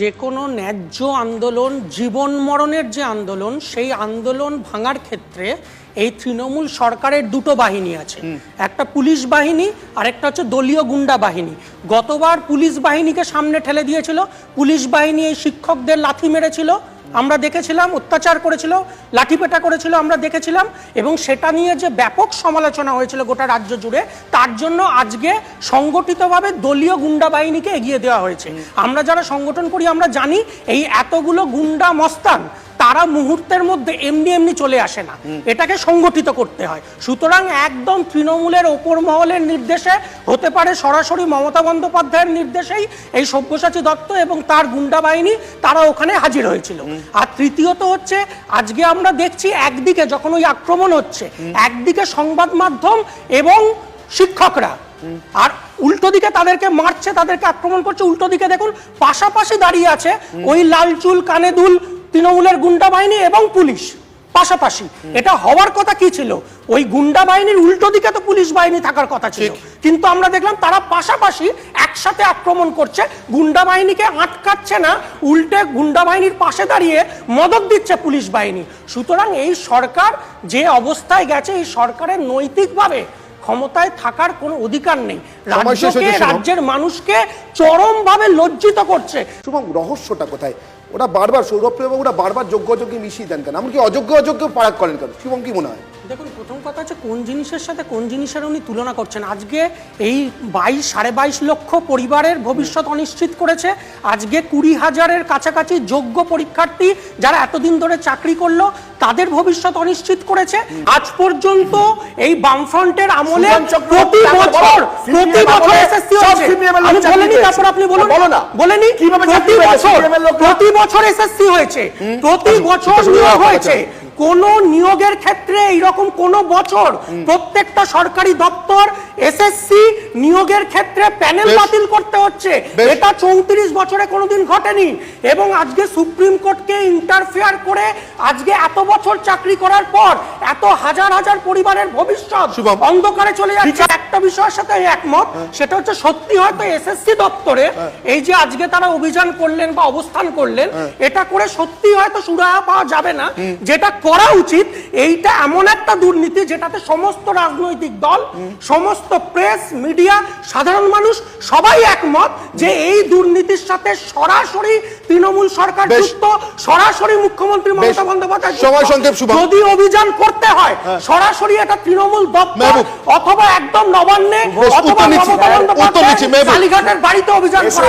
যে কোনো ন্যায্য আন্দোলন জীবন মরণের যে আন্দোলন সেই আন্দোলন ভাঙার ক্ষেত্রে এই তৃণমূল সরকারের দুটো বাহিনী আছে। একটা পুলিশ বাহিনী আর একটা হচ্ছে দলীয় গুন্ডা বাহিনী। গতবার পুলিশ বাহিনীকে সামনে ঠেলে দিয়েছিল। পুলিশ বাহিনী এই শিক্ষকদের লাথি মেরেছিল। আমরা দেখেছিলাম, অত্যাচার করেছিল, লাঠিপেটা করেছিল, আমরা দেখেছিলাম, এবং সেটা নিয়ে যে ব্যাপক সমালোচনা হয়েছিল গোটা রাজ্য জুড়ে, তার জন্য আজকে সংগঠিতভাবে দলীয় গুন্ডা বাহিনীকে এগিয়ে দেওয়া হয়েছে। আমরা যারা সংগঠন করি, আমরা জানি এই এতগুলো গুন্ডা মস্তান তারা মুহূর্তের মধ্যে এমনি এমনি চলে আসে না। এটাকে সংগঠিত করতে হয়। সুতরাং একদম তৃণমূলের ওপর মহলের নির্দেশে হতে পারে সরাসরি মমতা বন্দ্যোপাধ্যায়ের নির্দেশেই এই সব্যসাচী দত্ত এবং তার গুন্ডা বাহিনী তারা ওখানে হাজির হয়েছিল। আর তৃতীয়ত হচ্ছে আজকে আমরা দেখছি একদিকে যখন ওই আক্রমণ হচ্ছে একদিকে সংবাদ মাধ্যম এবং শিক্ষকরা। আর উল্টো দিকে তাদেরকে মারছে তাদেরকে আক্রমণ করছে উল্টো দিকে দেখুন পাশাপাশি দাঁড়িয়ে আছে ওই লাল চুল কানে দুল তৃণমূলের গুন্ডা বাহিনী এবং পুলিশ পাশাপাশি। এটা হওয়ার কথা কি ছিল? ওই গুন্ডা বাহিনীর উল্টো দিকে তো পুলিশ বাহিনী থাকার কথা ছিল। কিন্তু আমরা দেখলাম তারা পাশাপাশি একসাথে আক্রমণ করছে। গুন্ডা বাহিনীকে আটকাচ্ছে না উল্টে গুন্ডা বাহিনীর পাশে দাঁড়িয়ে মদত দিচ্ছে পুলিশ বাহিনী। সুতরাং এই সরকার যে অবস্থায় গেছে এই সরকারের নৈতিকভাবে ক্ষমতায় থাকার কোনো অধিকার নেই। রাজ্যকে রাজ্যের মানুষকে চরমভাবে লজ্জিত করছে। শুভম রহস্যটা কোথায়? ওরা বারবার সৌরভবাবুরা বারবার যোগ্য অযোগ্য মিশিয়ে দেন কেন? এমনকি অযোগ্য অযোগ্য পারাক করেন কেন? শুভম কি মনে হয়? দেখুন প্রথম কথা হচ্ছে কোন জিনিসের সাথে কোন জিনিসের উনি তুলনা করছেন। আজকে এই বাইশ সাড়ে বাইশ লক্ষ পরিবারের ভবিষ্যৎ অনিশ্চিত করেছে। আজকে কুড়ি হাজারের কাছাকাছি যোগ্য পরীক্ষার্থী যারা এতদিন ধরে চাকরি করল তাদের ভবিষ্যৎ অনিশ্চিত করেছে। আজ পর্যন্ত এই বামফ্রন্টের আমলে প্রতি বছর প্রতি বছর এসএসসি হচ্ছে। আমি বলিনি। তারপর আপনি বলুন বলো না। বলেনি? কীভাবে প্রতি বছর? প্রতি বছর এসএসসি হয়েছে। প্রতি বছর নিয়োগ হয়েছে। কোন নিয়োগের ক্ষেত্রে এইরকম কোন বছর প্রত্যেকটা সরকারি দপ্তর এসএসসি নিয়োগের ক্ষেত্রে প্যানেল বাতিল করতে হচ্ছে। এটা চৌত্রিশ বছরে কোনোদিন ঘটেনি। এবং আজকে সুপ্রিম কোর্টকে ইন্টারফেয়ার করে আজকে এত বছর চাকরি করার পর এত হাজার হাজার পরিবারের ভবিষ্যৎ। অন্ধকারে চলে যাচ্ছে। একটা বিষয়ের সাথে আমি একমত সেটা হচ্ছে সত্যি হয়তো এসএসসি দপ্তরে এই যে আজকে তারা অভিযান করলেন বা অবস্থান করলেন এটা করে সত্যি হয়তো সুরাহা পাওয়া যাবে না। যেটা করা উচিত এইটা এমন একটা দুর্নীতি যেটাতে সমস্ত রাজনৈতিক দল সমস্ত প্রেস মিডিয়া সাধারণ মানুষ সবাই একমত যে এই দুর্নীতির সাথে সরাসরি তৃণমূল সরকার যুক্ত সরাসরি মুখ্যমন্ত্রী মমতা বন্দ্যোপাধ্যায়। যদি অভিযান করতে হয় সরাসরি এটা তৃণমূল দপ্তর অথবা একদম নবান্নে অথবা মমতা বন্দ্যোপাধ্যায় কালীঘাটের বাড়িতে অভিযান করা